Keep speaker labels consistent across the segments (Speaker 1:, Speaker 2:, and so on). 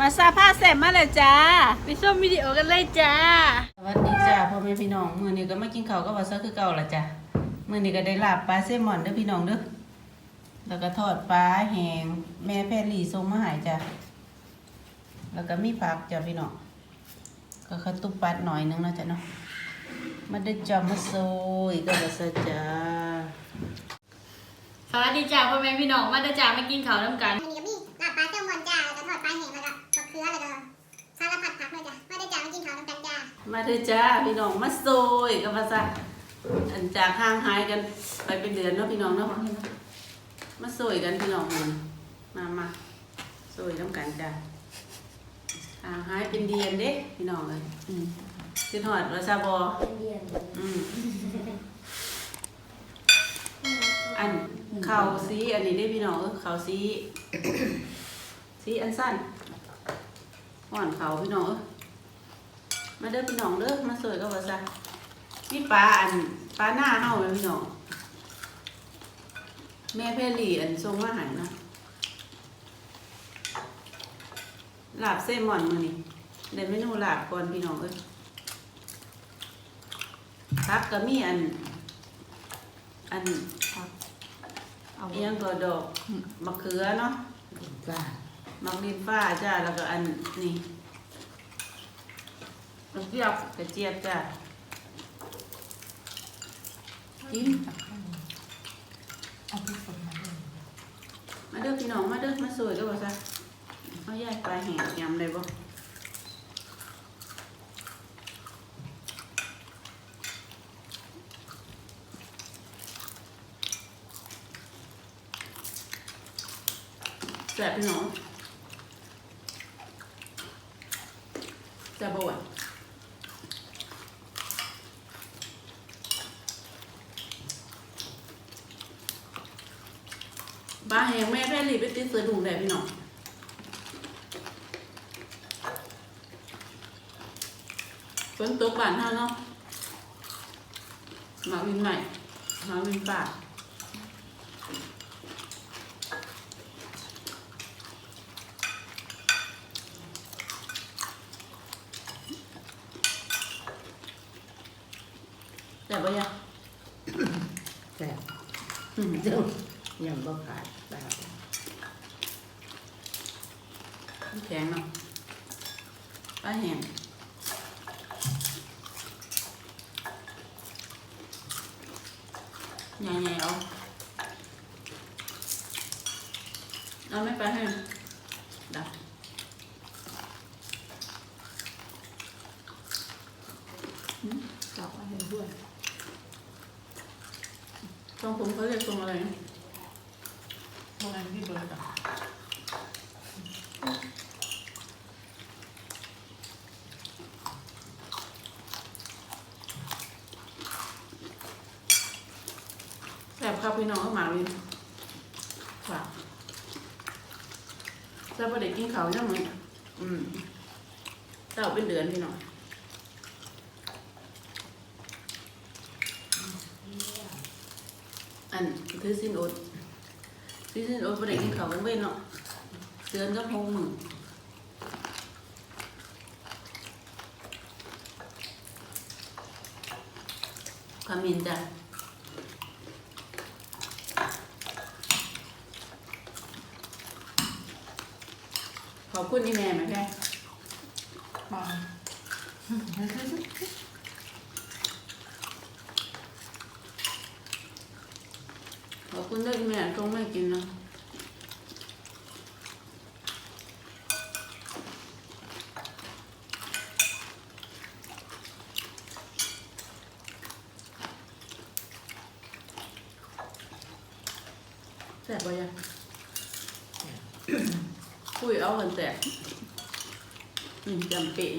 Speaker 1: มาซาผ้าแสบมาเลยจ้าไปชมวิดีโอกันเลยจ้า
Speaker 2: สวัสดีจ้าพ่อแม่พี่น้องมื้อนี้ก็มากินข้าวกับว่าซะคือเก่าละจ้ะมื้อนี้ก็ได้ลาบปลาเซลมอนเด้อพี่น้องเด้อแล้วก็ทอดปลาแห้งแม่แพรลี่ส่งมาให้จ้ะแล้วก็มีผักจ้ะพี่น้องก็ข้าวตุ๊บปัดหน่อยนึงเนาะจ้ะเนาะมาได้อจ้ามาโซยก็ว่าซะจ้า
Speaker 1: สวัสดีจ้าพ่อแม่พี่น้องมาเด้อจ้ามากินข้าวน้ำกัน
Speaker 3: มาเด้
Speaker 2: อจ้าพี่น้องมาโซยก็ว่าซะอันจากห่างหายกันไปเป็นเดือนเนาะพี่น้องเนาะมาโซยกันพี่น้องมื้อนี้มามาโซยน้ำกันจ้ะอ่าหายเป็นเดียนเด้พี่น้องเลยอืมคือหอดราซาบออืมอันเขาสีอันนี้ได้พี่น้องเออเขาสีสีอันสั้นห่อนเขาพี่น้องเออ มาเด้อพี่น้องเด้อมาสวยก็ว่าซะนี่ปลาอันปลาหน้าเฮาเลยพี่น้องแม่เพรลี่อันทรงมาใหายนะลาบเซลมอนมือนี่เดี๋ยวเมนูลาบก่อนพี่น้องเอ้ยพักก็มีอัน อันพักเอาเอียงก็ดอกมะเขือเนาะมักดินฟ้าจ้าแล้วก็อันนี่ กระเจี๊ยบกระเจี๊ยบจ้ากินมาเด้อพี่น้องมาเด้อมาสวยก็ว่าซะเอาแยกปลาแห้งยำได้บ่แซ่บพี่น้องแซ่บบ่หว ปลาแห้งแม่แพรรีไปติดเสือดุงได้พี่น้องฝนตกบ้านเฮาเนาะหมาวินใหม่หมาวินป่าแต่บ่ยัง
Speaker 4: แซ่บ
Speaker 2: อืม
Speaker 4: เจ้ายังบ่ขาย แบบ
Speaker 2: แข็งเนาะปลาแห้งใหญ่ๆเอาเอาไม่ไปให้ดับ
Speaker 4: กลับมาให้ด้วย
Speaker 2: ทรงผมเขาเรียกทรงอะไรนะ
Speaker 4: เมื่อวันที่เบิร์ดอะ
Speaker 2: แซ่ บครับพี่น้องก็หมาวินฝากแซ่บประเด็กกินเขาวยังไงอืมเต้าเป็นเดือนพี่น้องอันถือสินอดถือสินอดประเด็กกินเขาวกันเว้นเนาะเดือนก็พงมือขมิ้นจ้ะ ขอบคุณอีแม่ไหมแค่ขอบคุณด้วยอีแม่ต้องไม่กินนะแสบปะยัง คุยเอากันแสบอืมจำเป็น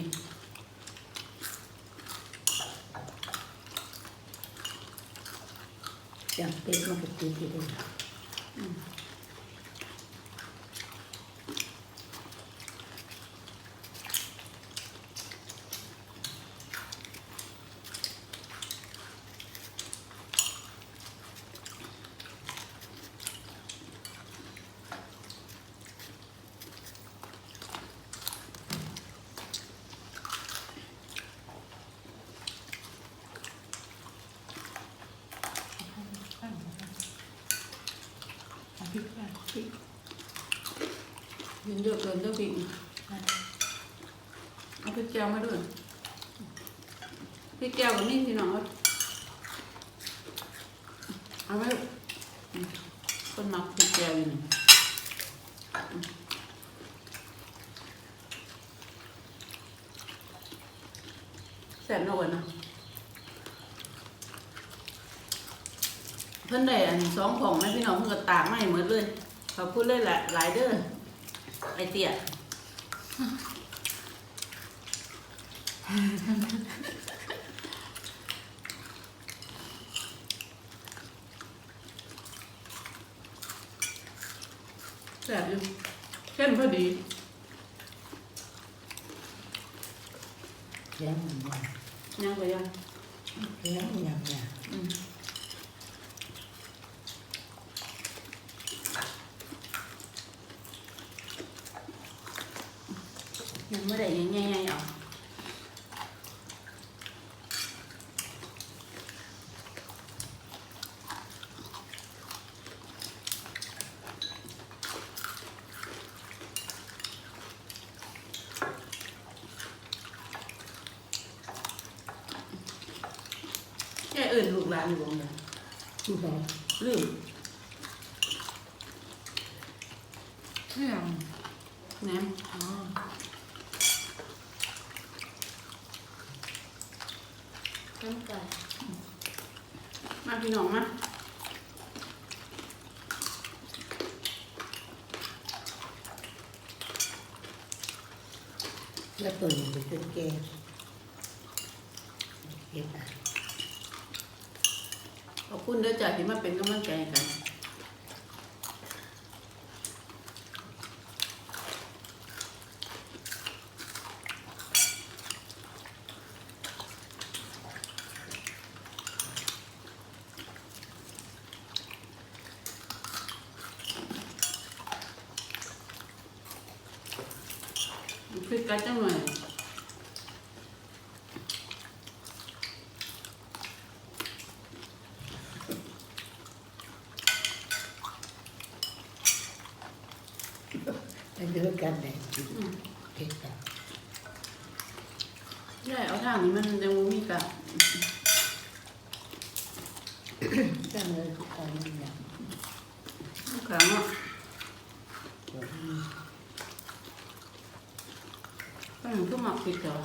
Speaker 4: จังเป็นมากินที่เดิม
Speaker 2: ค กินเยอะเกินเด้อพี่เอาพริกแก้วมาด้วยพริกแก้วกับนี่พี่น้องเอาไว้คนมักพริกแก้วอยู่นี่แซ่บเนาะเว้ยนะเพิ่นได้อันสองของแม่พี่น้องเพิ่นก็ตากมาให้หมดเลยขอบคุณเลยหลายหลายเด้อ ไอเตี้ยแซ่บอยู่เข้มพอดี
Speaker 4: แย้มมันว่า
Speaker 2: ยังก็ยัง
Speaker 4: แย้มมันยังเนี่ย
Speaker 2: อืมยังไม่ได้ยัง ไงๆเอาแค่เอื่นลูกหลานอยู่บ่เนี่ย
Speaker 4: ที่ไหน
Speaker 2: ลืม
Speaker 4: เที่ยง
Speaker 2: แหนม
Speaker 4: อ๋อ
Speaker 1: น้ำกัน
Speaker 2: มาพี่น้องมา
Speaker 4: แล้วตัวนี้เป็นเป็นแก้เก็บอะ
Speaker 2: ขอบคุณเด้อจ้ะที่มาเป็นกำลังใจให้กันพริ กกัดจังหน่อย
Speaker 4: เป็นเดือนกันเนี่ยเก็บอะ
Speaker 2: ใช่เอาทางนี้มันยังบ่มีกะ
Speaker 4: ตั้งเลยทุกคนเนี่ย
Speaker 2: ขังอะก็ ยังคือหมักพริกเหรอ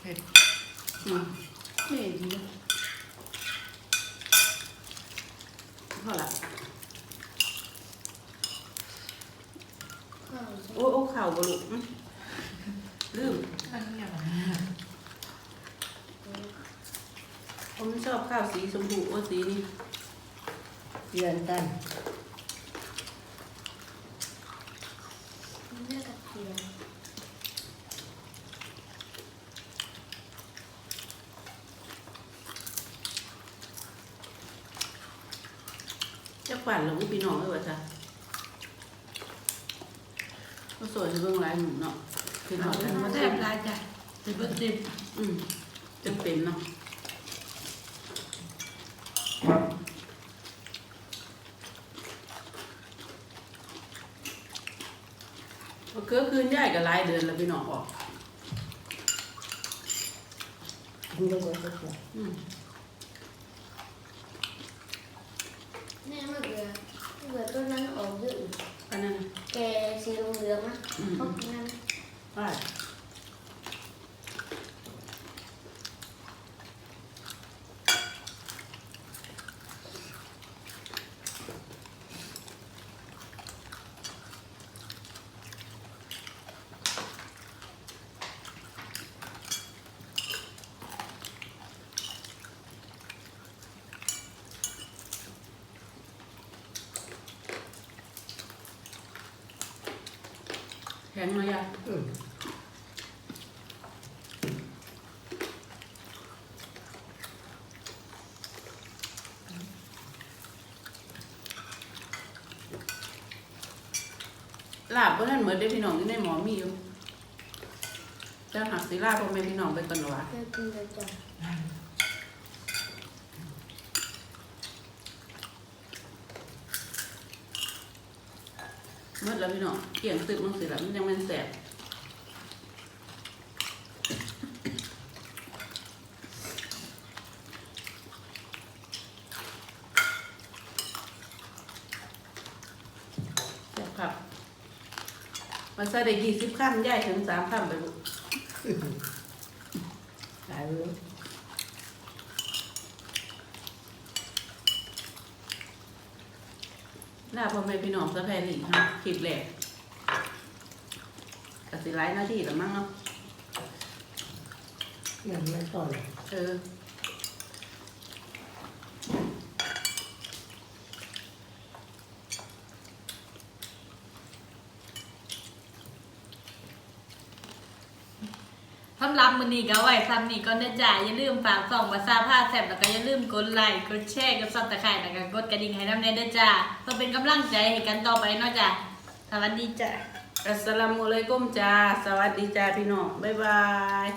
Speaker 4: เผ็ด
Speaker 2: อืม
Speaker 4: เผ็ดดี
Speaker 2: พอละ
Speaker 1: ข้าว
Speaker 2: โอ้โอ้ข่าวบลุอื้อลืม
Speaker 4: อันนี้อะ
Speaker 2: ผมชอบข้าวสีชมพูโอ้สีนี่
Speaker 4: เดือนกัน
Speaker 1: เลือกกระเทียม
Speaker 2: จักปั่นหรือพี่น้องเอ้ยว่าจ้ะก็สวยจะเบิ่งหลายหนุ่มเนาะคือหน่อยกันมา
Speaker 4: แซ่
Speaker 2: เต็
Speaker 4: บ
Speaker 2: ม
Speaker 4: ได้จ้ะสิบเปอร์สิบ
Speaker 2: อืมจำเป็นเนาะเกือคืนย่ายกับลายเดือนแล้วพี่น้องออกอืม
Speaker 1: มะเขือมะเขือต้นนั้นออกเยอะอยู่
Speaker 2: อันนั้นน่ะ
Speaker 1: แกสีเหลืองๆนะ
Speaker 2: อืม
Speaker 1: พวกนั้น
Speaker 2: ได้ แข็งเลยอะ
Speaker 4: อืม
Speaker 2: ลาบเพราะท่านเหมือนได้พี่น้องที่ในหมอมีอยู่จะหักสีลาบพ่อแม่พี่น้องไปก่อนเหรอวะ
Speaker 1: เลือกกินเลยจ้ะ
Speaker 2: มหมดแล้วพี่น้องเกี่ยงตึกมันสิแล้วมันยังมันแสบครับมันใส่ได้ยี่สิบคำย่ายถึงสามคำไปบุ
Speaker 4: ตายเลย
Speaker 2: หน้าพ่อแม่พี่น้องสะแพรหลีฮะคลิปแรกกสิไลฟ์หน้าที่แล้วมั้งเนาะ
Speaker 4: ยังไม่ต่อย
Speaker 2: เออ
Speaker 1: สำหรับ มื้อนี้ก็ไว้ซ้ำนี้ก็เด้อจ้าอย่าลืมฝากส่องภาษาผ้าแซ่บแล้วก็อย่าลืมกดไลค์กดแชร์กับซับตะไคร้แล้วก็กดกระดิ่งให้นำแน่เด้อจ้าเพื่อเป็นกำลังใจให้กันต่อไปเนาะจ้าสวัสดีจ้า
Speaker 2: อัสสลามุอะลัยกุมจ้าสวัสดีจ้าพี่น้องบ๊ายบาย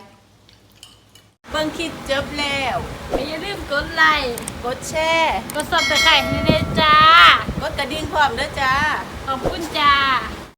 Speaker 2: เบิ่งคลิปจบแล้ว
Speaker 1: อย่าลืมกดไลค์
Speaker 2: กดแชร์
Speaker 1: กดซับตะไคร้ให้เด้อจ้า
Speaker 2: กดกระดิ่งพร้อมเด้อจ้า
Speaker 1: ขอบคุณจ้า